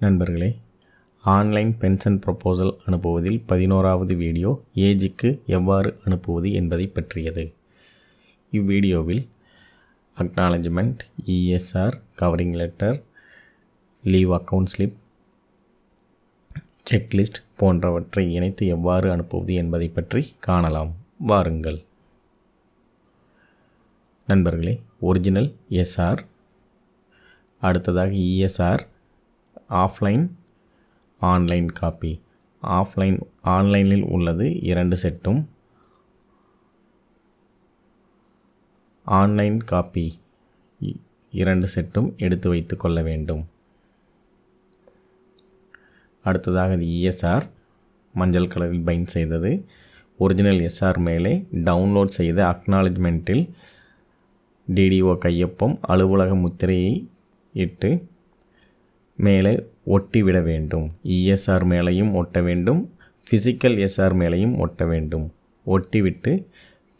நண்பர்களே online pension proposal அனுப்புவதில் பதினோராவது video ஏஜுக்கு எவ்வாறு அனுப்புவது என்பதை பற்றியது. இவ்வீடியோவில் acknowledgement ESR covering letter leave account slip checklist போன்றவற்றை இணைத்து எவ்வாறு அனுப்புவது என்பதை பற்றி காணலாம். வாருங்கள். நண்பர்களே ஒரிஜினல் எஸ்ஆர் அடுத்ததாக ESR offline online copy. Offline ஆன்லைனில் உள்ளது இரண்டு செட்டும். ஆன்லைன் காப்பி இரண்டு செட்டும் எடுத்து வைத்து கொள்ள வேண்டும். அடுத்ததாக இது இஎஸ்ஆர் மஞ்சள் கலரில் பைண்ட் செய்தது. ஒரிஜினல் எஸ்ஆர் மேலே டவுன்லோட் செய்த அக்னாலஜ்மெண்ட்டில் டிடிஓ கையொப்பம் அலுவலக முத்திரையை இட்டு மேலே ஒட்டி விட வேண்டும் இஎஸ்ஆர் மேலேயும் ஒட்ட வேண்டும். ஃபிசிக்கல் எஸ்ஆர் மேலேயும் ஒட்ட வேண்டும். ஒட்டிவிட்டு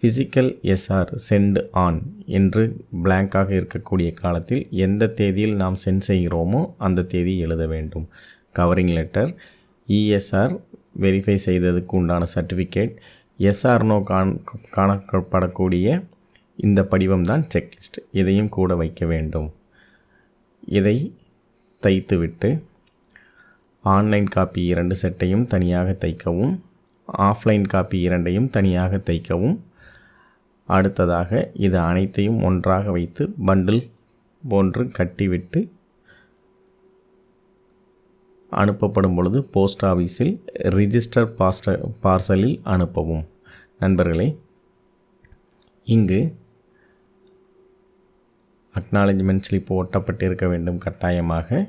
ஃபிசிக்கல் எஸ்ஆர் சென்ட் ஆன் என்று பிளாங்காக இருக்கக்கூடிய காலத்தில் எந்த தேதியில் நாம் சென்ட் செய்கிறோமோ அந்த தேதி எழுத வேண்டும். கவரிங் லெட்டர் இஎஸ்ஆர் வெரிஃபை செய்ததுக்கு உண்டான சர்டிஃபிகேட் எஸ்ஆர்னோ காண் காணப்படக்கூடிய இந்த படிவம் தான் செக்லிஸ்ட் இதையும் கூட வைக்க வேண்டும். இதை தைத்துவிட்டு ஆன்லைன் காப்பி இரண்டு செட்டையும் தனியாக தைக்கவும் ஆஃப்லைன் காப்பி இரண்டையும் தனியாக தைக்கவும். அடுத்ததாக இது அனைத்தையும் ஒன்றாக வைத்து பண்டில் போன்று கட்டிவிட்டு அனுப்பப்படும் பொழுது போஸ்ட் ஆஃபீஸில் ரிஜிஸ்டர் பாஸ்ட பார்சலில் அனுப்பவும். நண்பர்களே இங்கு அக்னாலஜ்மெண்ட் ஸ்லிப் ஒட்டப்பட்டிருக்க வேண்டும் கட்டாயமாக.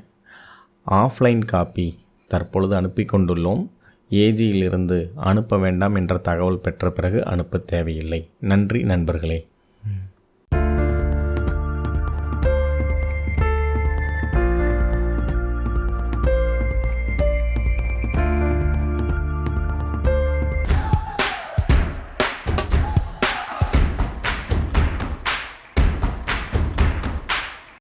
ஆஃப்லைன் காப்பி தற்பொழுது அனுப்பி கொண்டுள்ளோம் ஏஜியிலிருந்து அனுப்ப வேண்டாம் என்ற தகவல் பெற்ற பிறகு அனுப்ப தேவையில்லை. நன்றி நண்பர்களே.